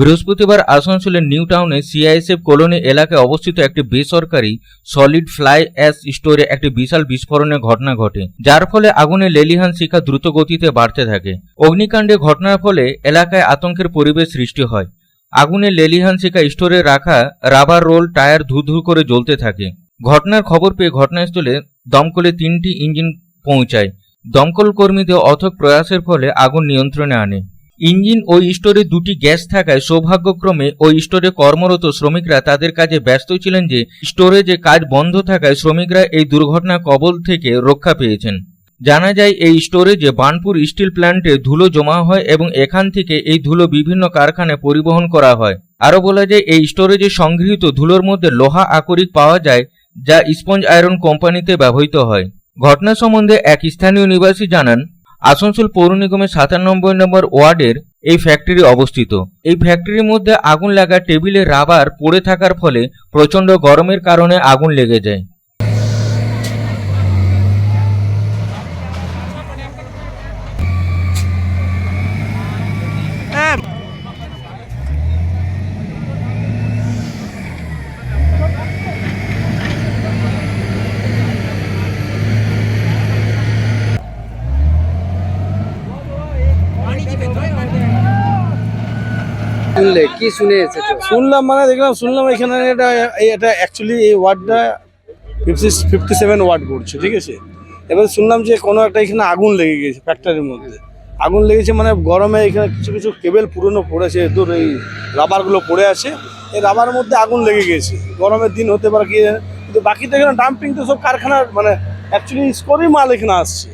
বৃহস্পতিবার আসানসোলের নিউ টাউনে সিআইএসএফ কলোনি এলাকায় অবস্থিত একটি বেসরকারি সলিড ফ্লাই অ্যাশ স্টোরে একটি বিশাল বিস্ফোরণের ঘটনা ঘটে, যার ফলে আগুনের লেলিহান শিখা দ্রুত গতিতে বাড়তে থাকে। অগ্নিকাণ্ডে ঘটনার ফলে এলাকায় আতঙ্কের পরিবেশ সৃষ্টি হয়। আগুনে লেলিহান শিখা স্টোরে রাখা রাবার রোল টায়ার ধু ধু করে জ্বলতে থাকে। ঘটনার খবর পেয়ে ঘটনাস্থলে দমকলে তিনটি ইঞ্জিন পৌঁছায়। দমকল কর্মীদের অথক প্রয়াসের ফলে আগুন নিয়ন্ত্রণে আনে। ইঞ্জিন ওই স্টোরে দুটি গ্যাস থাকায় সৌভাগ্যক্রমে ওই স্টোরে কর্মরত শ্রমিকরা তাদের কাজে ব্যস্ত ছিলেন যে স্টোরে যে কাজ বন্ধ থাকায় শ্রমিকরা এই দুর্ঘটনা কবল থেকে রক্ষা পেয়েছেন। জানা যায়, এই স্টোরেজে বানপুর স্টিল প্ল্যান্টে ধুলো জমা হয় এবং এখান থেকে এই ধুলো বিভিন্ন কারখানায় পরিবহন করা হয়। আরও বলা যায়, এই স্টোরেজে সংগৃহীত ধুলোর মধ্যে লোহা আকরিক পাওয়া যায়, যা স্পঞ্জ আয়রন কোম্পানিতে ব্যবহৃত হয়। ঘটনা সম্বন্ধে এক স্থানীয় নিবাসী জানান আসানসোল পৌর নিগমের সাতানব্বই নম্বর ওয়ার্ডের এই ফ্যাক্টরি অবস্থিত। এই ফ্যাক্টরির মধ্যে আগুন লাগা টেবিলে রাবার পড়ে থাকার ফলে প্রচণ্ড গরমের কারণে আগুন লেগে যায়। শুনলে কি শুনে এসেছ? শুনলাম মানে দেখলাম শুনলাম এখানে এটা এটা অ্যাকচুয়ালি এই ওয়ার্ডটা ফিফটি ফিফটি সেভেন ওয়ার্ড পড়ছে ঠিক আছে? এবার শুনলাম যে কোনো একটা এখানে আগুন লেগে গেছে ফ্যাক্টরির মধ্যে। আগুন লেগেছে মানে গরমে এখানে কিছু কিছু কেবেল পুরনো পড়েছে তোর এই রাবারগুলো পড়ে আছে। এই রাবারের মধ্যে আগুন লেগে গেছে। গরমের দিন হতে পারে কি কিন্তু বাকি তো এখানে ডাম্পিং তো সব কারখানার মানে অ্যাকচুয়ালি স্কোরই মাল এখানে আসছে।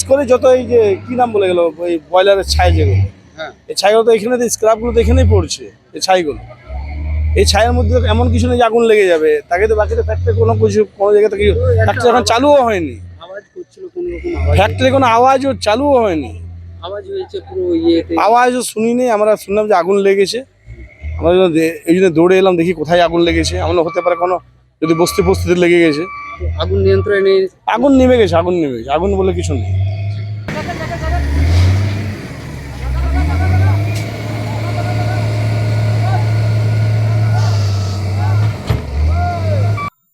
স্কোরে যত এই যে কি নাম বলে গেল ওই বয়লারের ছাই যেগুলো। এই ছাইগুলো তো এখানে স্ক্রাপগুলো তো এখানেই পড়ছে এই ছাইগুলো। এই ছাইয়ের মধ্যে এমন কিছু নেই যে আগুন লেগে যাবে তাকে তো বাকিতে ফ্যাক্টরি কোনো কিছু কোনো জায়গাতে ফ্যাক্টরি এখন চালুও হয়নি। ফ্যাক্টরি কোনো আওয়াজও চালুও হয়নি। আওয়াজও শুনিনি আমরা শুনলাম যে আগুন লেগেছে। আমরা এই জন্য দৌড়ে এলাম দেখি কোথায় আগুন লেগেছে। এমন হতে পারে কোনো যদি বস্তি বস্তিতে লেগে গেছে। আগুন নিয়ন্ত্রণে আগুন নেমে গেছে আগুন নেমে গেছে আগুন বলে কিছু নেই।